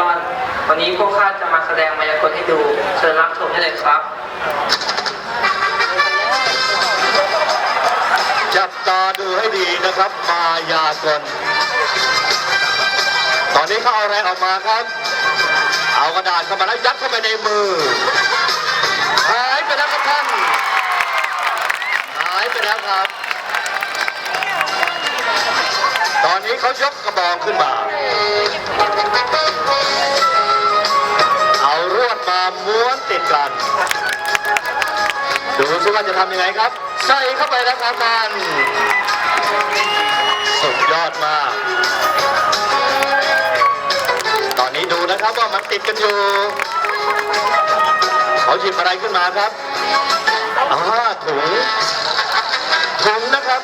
ร่อน วันนี้พวกข้าจะมาแสดงมายากลให้ดู เชิญรับชมได้เลยครับ จับตาดูให้ดีนะครับ มายากล ตอนนี้เขาเอาอะไรออกมาครับ เอากระดาษเข้ามาแล้วยัดเข้าไปในมือ หายไปแล้วครับท่าน หายไปแล้วครับ ตอนนี้เขายกกระบองขึ้นมา มาม้วนติดกันดูซิว่าจะทำยังไงครับ ใส่เข้าไปแล้วครับมันสุดยอดมาก ตอนนี้ดูนะครับว่ามันติดกันอยู่เขาหยิบอะไรขึ้นมาครับอ่าถุงถุงนะครับ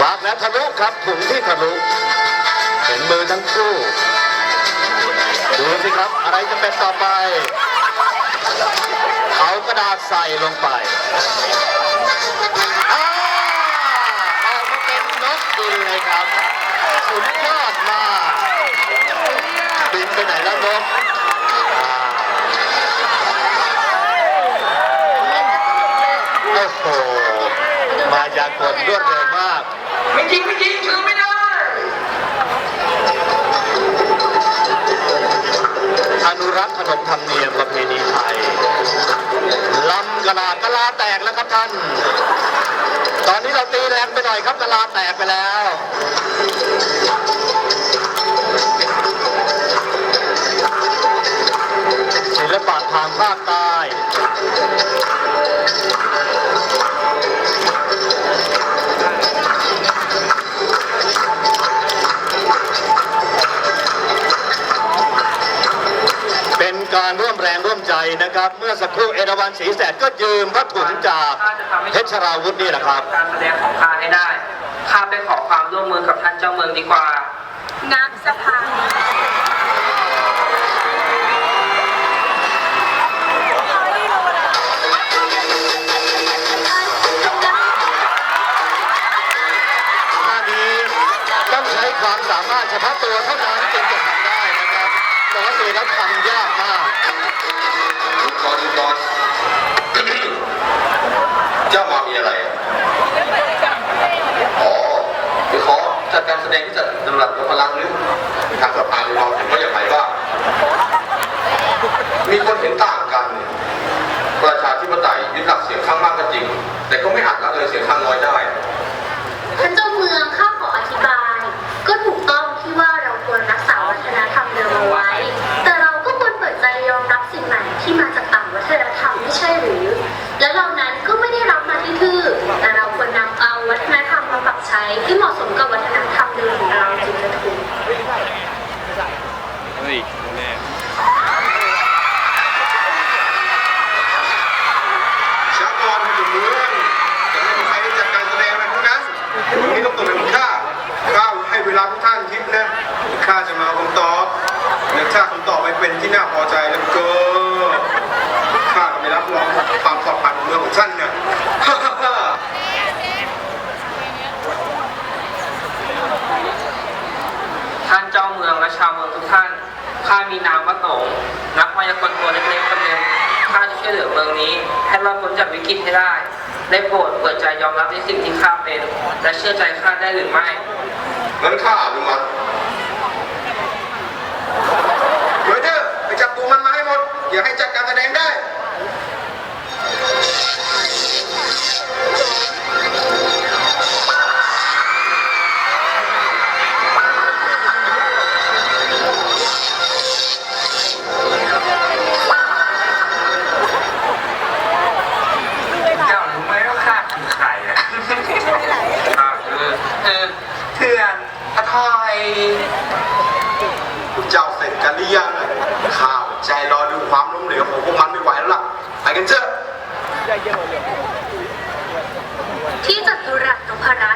วางแล้วทะลุครับถุงที่ทะลุเห็นมือทั้งคู่ ดูสิครับ อะไรจะเป็นต่อไปเอากระดาษใส่ลงไปอ่าออกมาเป็นนกบินเลยครับ สุดยอดมากบินไปไหนแล้วนกโอ้โห มายากลรวดเร็วมาก ไม่จริงไม่จริงคือไม่ นุรักษ์ขนบธรรมเนียมประเพณีไทยลำกะลากะลาแตกแล้วครับท่าน ตอนนี้เราตีแรงไปหน่อยครับกะลาแตกไปแล้วศิลปะทางภาคใต้ นะครับ เมื่อสักครู่เอราวันศรีแสดก็ยืมพระถุงจากเพชรราวุธนี่แหละครับ การแสดงของข้าให้ได้ข้าไปขอความร่วมมือกับท่านเจ้าเมืองดีกว่าน้ำสะพานท่านี้ต้องใช้ความสามารถเฉพาะตัวเท่านั้นจึงจะทำได้นะครับปกติแล้วทำยากมาก ดูก่อนดูก่อนเจ้ามามีอะไรอะอ๋อคือขอจัดการแสดงที่จัดสำหรับพลังหรือทางสภาเราเห็นว่าอย่างไรบ้างมีคนเห็นต่างกัน ประชาธิปไตยยึดหลักเสียงข้างมากก็จริง แต่ก็ไม่อาจละเลยเสียงข้างน้อยได้ท่านเจ้าเมืองข้าขออธิบาย ก็ถูกต้องที่ว่าเราควรรักษาวัฒนธรรมเดิมเอาไว้ แต่เราก็ควรเปิดใจยอมรับสิ่งใหม่ที่มาจากต่างวัฒนธรรมไม่ใช่หรือ และเรานั้นก็ไม่ได้รับมาที่ทื่อแต่เราควรนำเอาวัฒนธรรมมาปรับใช้ที่เหมาะสมกับวัฒนธรรมเดิมของเราจึงจะถูก เฮ้ยแน่ ชากรให้อยู่เมืองจะไม่มีใครได้จัดการแสดงอะไรทั้งนั้นวันนี้ต้องตกเป็นของข้าข้าให้เวลาทุกท่านคิดนะข้าจะมาคำตอบและถ้าคำตอบไม่เป็นที่น่าพอใจแล้วก็ข้าก็ไม่รับรองความปลอดภัยของเมืองของท่านนะ ฮ่าฮ่าฮ่า ท่านเจ้าเมือง และชาวเมืองทุกท่าน ข้ามีนามว่าตงนักมายากลตัวเล็กๆคนหนึ่งข้าจะช่วยเหลือเมืองนี้ ให้รอดพ้นจากวิกฤตให้ได้ ได้โปรดเปิดใจยอมรับในสิ่งที่ข้าเป็น และเชื่อใจข้าได้หรือไม่ งั้นข้าอนุมัติเฮ้ยเด้อไปจับตัวมันมาให้หมด อย่าให้จัดการแสดงได้ ใจรอดูความล้มเหลวของพวกมันไม่ไหวแล้วล่ะไปกันเถอะที่จัตุรัสนพรัตน์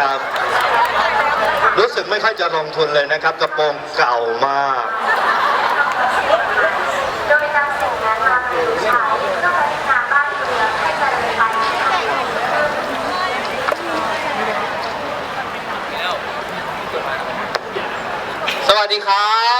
นะครับ รู้สึกไม่ค่อยจะลงทุนเลยนะครับ กระโปรงเก่ามากโดยนำสิ่งนั้นมาประยุกต์ใช้เพื่อพัฒนาบ้านเมืองให้เจริญไปสวัสดีครับ